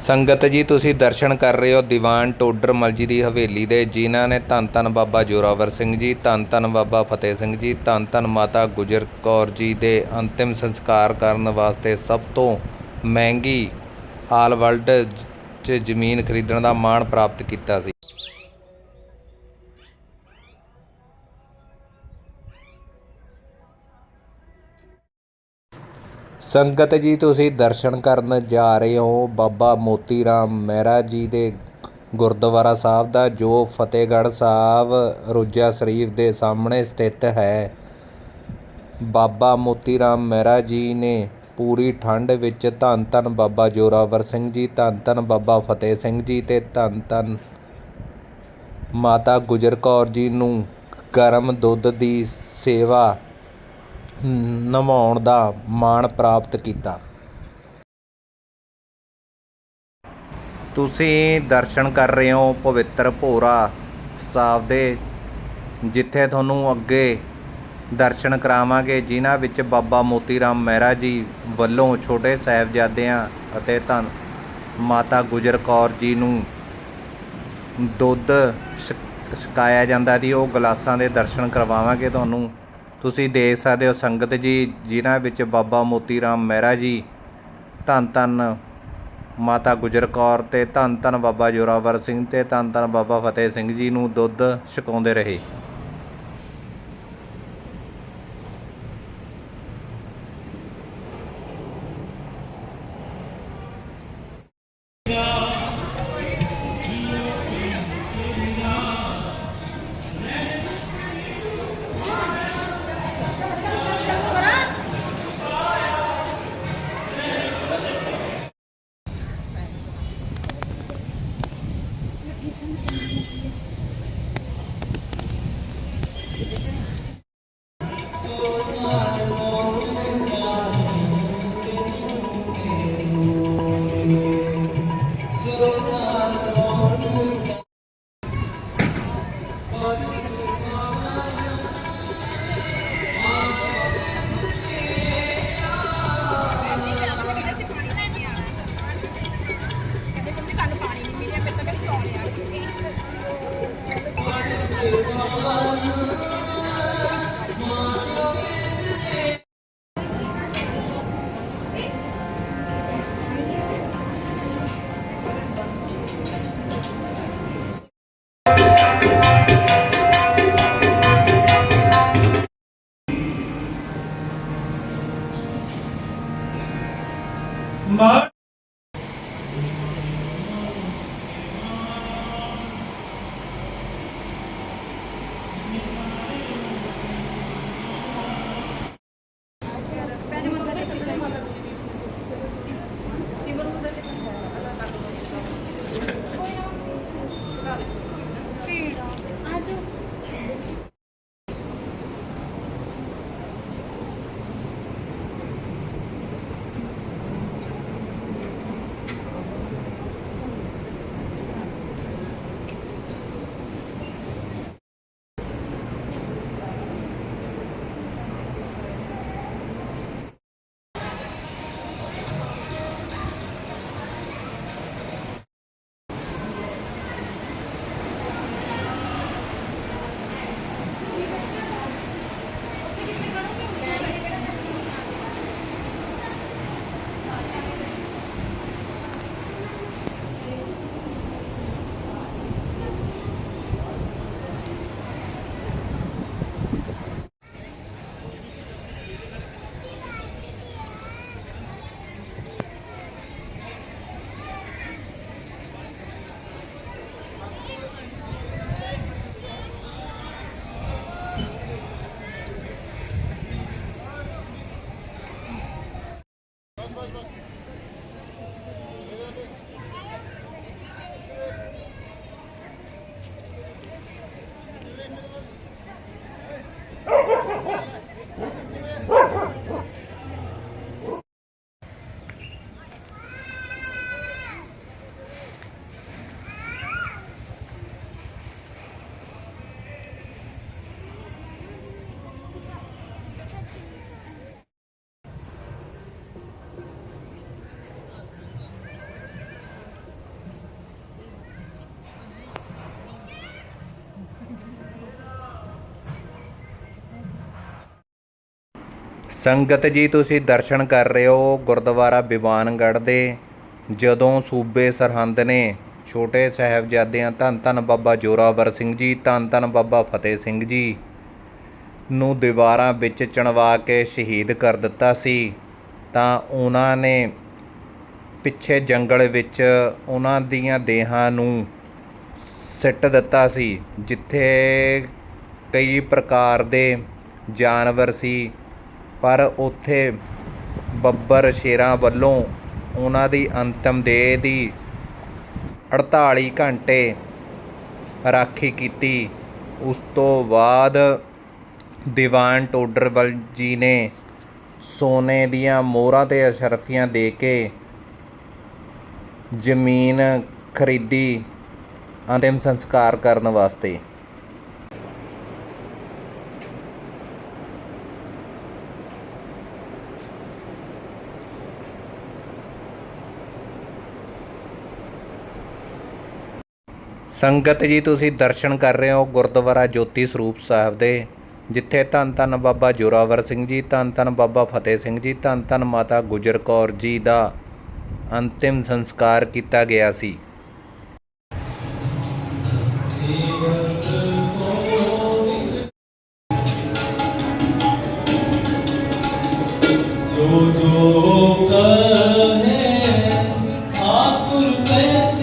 ਸੰਗਤ ਜੀ, ਤੁਸੀਂ ਦਰਸ਼ਨ ਕਰ ਰਹੇ ਹੋ ਦੀਵਾਨ ਟੋਡਰ ਮਲ ਜੀ ਦੀ ਹਵੇਲੀ ਦੇ। ਜਿਨ੍ਹਾਂ ਨੇ ਧੰਨ ਧੰਨ ਬਾਬਾ ਜੋਰਾਵਰ ਸਿੰਘ ਜੀ, ਧੰਨ ਧੰਨ ਬਾਬਾ ਫਤਿਹ ਸਿੰਘ ਜੀ, ਧੰਨ ਧੰਨ ਮਾਤਾ ਗੁਜਰ ਕੌਰ ਜੀ ਦੇ ਅੰਤਿਮ ਸੰਸਕਾਰ ਕਰਨ ਵਾਸਤੇ ਸਭ ਤੋਂ ਮਹਿੰਗੀ ਆਲ ਵਰਲਡ 'ਚ ਜ਼ਮੀਨ ਖਰੀਦਣ ਦਾ ਮਾਣ ਪ੍ਰਾਪਤ ਕੀਤਾ ਸੀ। ਸੰਗਤ ਜੀ, ਤੁਸੀਂ ਦਰਸ਼ਨ ਕਰਨ ਜਾ ਰਹੇ ਹੋ ਬਾਬਾ ਮੋਤੀ ਰਾਮ ਮਹਿਰਾ ਜੀ ਦੇ ਗੁਰਦੁਆਰਾ ਸਾਹਿਬ ਦਾ, ਜੋ ਫਤਿਹਗੜ੍ਹ ਸਾਹਿਬ ਰੋਜਾ ਸ਼ਰੀਫ ਦੇ ਸਾਹਮਣੇ ਸਥਿਤ ਹੈ। ਬਾਬਾ ਮੋਤੀ ਰਾਮ ਮਹਿਰਾ ਜੀ ਨੇ ਪੂਰੀ ਠੰਡ ਵਿੱਚ ਧੰਨ ਧੰਨ ਬਾਬਾ ਜੋਰਾਵਰ ਸਿੰਘ ਜੀ, ਧੰਨ ਧੰਨ ਬਾਬਾ ਫਤਿਹ ਸਿੰਘ ਜੀ ਤੇ ਧੰਨ ਧੰਨ ਮਾਤਾ ਗੁਜਰ ਕੌਰ ਜੀ ਨੂੰ ਗਰਮ ਦੁੱਧ ਦੀ ਸੇਵਾ ਨਿਭਾਉਣ ਦਾ ਮਾਣ ਪ੍ਰਾਪਤ ਕੀਤਾ। ਤੁਸੀਂ ਦਰਸ਼ਨ ਕਰ ਰਹੇ ਹੋ ਪਵਿੱਤਰ ਭੋਰਾ ਸਾਹਿਬ ਦੇ, ਜਿੱਥੇ ਤੁਹਾਨੂੰ ਅੱਗੇ ਦਰਸ਼ਨ ਕਰਾਵਾਂਗੇ, ਜਿਨ੍ਹਾਂ ਵਿੱਚ ਬਾਬਾ ਮੋਤੀ ਰਾਮ ਮਹਿਰਾ ਜੀ ਵੱਲੋਂ ਛੋਟੇ ਸਾਹਿਬਜ਼ਾਦਿਆਂ ਅਤੇ ਧੰਨ ਮਾਤਾ ਗੁਜਰ ਕੌਰ ਜੀ ਨੂੰ ਦੁੱਧ ਛਕ- ਛਕਾਇਆ ਜਾਂਦਾ ਸੀ। ਉਹ ਗਲਾਸਾਂ ਦੇ ਦਰਸ਼ਨ ਕਰਵਾਵਾਂਗੇ ਤੁਹਾਨੂੰ। ਤੁਸੀਂ ਦੇਖ ਸਕਦੇ ਹੋ ਸੰਗਤ ਜੀ, ਜਿਨ੍ਹਾਂ ਵਿੱਚ ਬਾਬਾ ਮੋਤੀ ਰਾਮ ਮਹਿਰਾ ਜੀ, ਧੰਨ ਧੰਨ ਮਾਤਾ ਗੁਜਰ ਕੌਰ ਤੇ ਧੰਨ ਧੰਨ ਬਾਬਾ ਜੋਰਾਵਰ ਸਿੰਘ ਤੇ ਧੰਨ ਧੰਨ ਬਾਬਾ ਫਤਿਹ ਸਿੰਘ ਜੀ ਨੂੰ ਦੁੱਧ ਛਕਾਉਂਦੇ ਰਹੇ। ਸੰਗਤ ਜੀ, ਤੁਸੀਂ ਦਰਸ਼ਨ ਕਰ ਰਹੇ ਹੋ ਗੁਰਦੁਆਰਾ ਬਿਵਾਨਗੜ੍ਹ ਦੇ। ਜਦੋਂ ਸੂਬੇ ਸਰਹੰਦ ਨੇ ਛੋਟੇ ਸਾਹਿਬਜ਼ਾਦਿਆਂ ਧੰਨ ਧੰਨ ਬਾਬਾ ਜੋਰਾਵਰ ਸਿੰਘ ਜੀ, ਧੰਨ ਧੰਨ ਬਾਬਾ ਫਤਿਹ ਸਿੰਘ ਜੀ ਨੂੰ ਦੀਵਾਰਾਂ ਵਿੱਚ ਚਣਵਾ ਕੇ ਸ਼ਹੀਦ ਕਰ ਦਿੱਤਾ ਸੀ, ਤਾਂ ਉਹਨਾਂ ਨੇ ਪਿੱਛੇ ਜੰਗਲ ਵਿੱਚ ਉਹਨਾਂ ਦੀਆਂ ਦੇਹਾਂ ਨੂੰ ਸਿੱਟ ਦਿੱਤਾ ਸੀ, ਜਿੱਥੇ ਕਈ ਪ੍ਰਕਾਰ ਦੇ ਜਾਨਵਰ ਸੀ ਪਰ ਉੱਥੇ ਬੱਬਰ ਸ਼ੇਰਾਂ ਵੱਲੋਂ ਉਹਨਾਂ ਦੀ ਅੰਤਮ ਦੇਹ ਦੀ 48 ਘੰਟੇ ਰਾਖੀ ਕੀਤੀ। ਉਸ ਤੋਂ ਬਾਅਦ ਦੀਵਾਨ ਟੋਡਰਵਲ ਜੀ ਨੇ ਸੋਨੇ ਦੀਆਂ ਮੋਹਰਾਂ ਤੇ ਅਸ਼ਰਫੀਆਂ ਦੇ ਕੇ ਜ਼ਮੀਨ ਖਰੀਦੀ ਅੰਤਿਮ ਸੰਸਕਾਰ ਕਰਨ ਵਾਸਤੇ। ਸੰਗਤ ਜੀ, ਤੁਸੀਂ ਦਰਸ਼ਨ ਕਰ ਰਹੇ ਹੋ ਗੁਰਦੁਆਰਾ ਜੋਤੀ ਸਰੂਪ ਸਾਹਿਬ ਦੇ, ਜਿੱਥੇ ਧੰਨ ਧੰਨ ਬਾਬਾ ਜੋਰਾਵਰ ਸਿੰਘ ਜੀ, ਧੰਨ ਧੰਨ ਬਾਬਾ ਫਤਿਹ ਸਿੰਘ ਜੀ, ਧੰਨ ਧੰਨ ਮਾਤਾ ਗੁਜਰ ਕੌਰ ਜੀ ਦਾ ਅੰਤਿਮ ਸੰਸਕਾਰ ਕੀਤਾ ਗਿਆ ਸੀ। ਜੋ ਜੋ ਕਹੇ ਆਤੁਰ ਪੈਸ